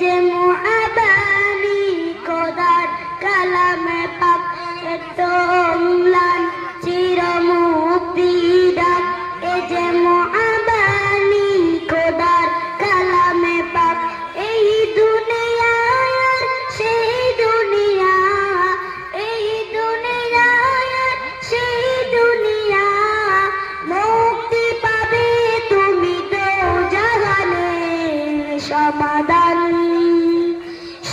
যে মুহাবানি খোদার কালামে পাক এত চির মুক্তি ডাক এ যে মুহাবানি খোদার কালামে পাক, এই দুনিয়া সেই দুনিয়া, এই দুনিয়া সেই দুনিয়া। মুক্তি পাবে তুমি তো জাগানে সমাধান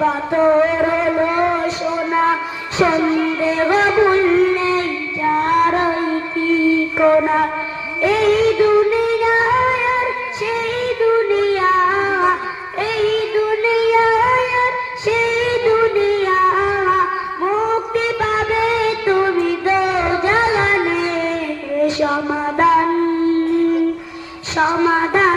পাথর সোনা, সন্দেহ ভুললেই যার কোনা? এই দুনিয়ায় আর সেই দুনিয়া, এই দুনিয়ায় আর সেই দুনিয়া। মুক্তি পাবে তুমি তো জাগানে সমাধান সমাধান।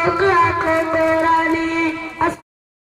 মরণে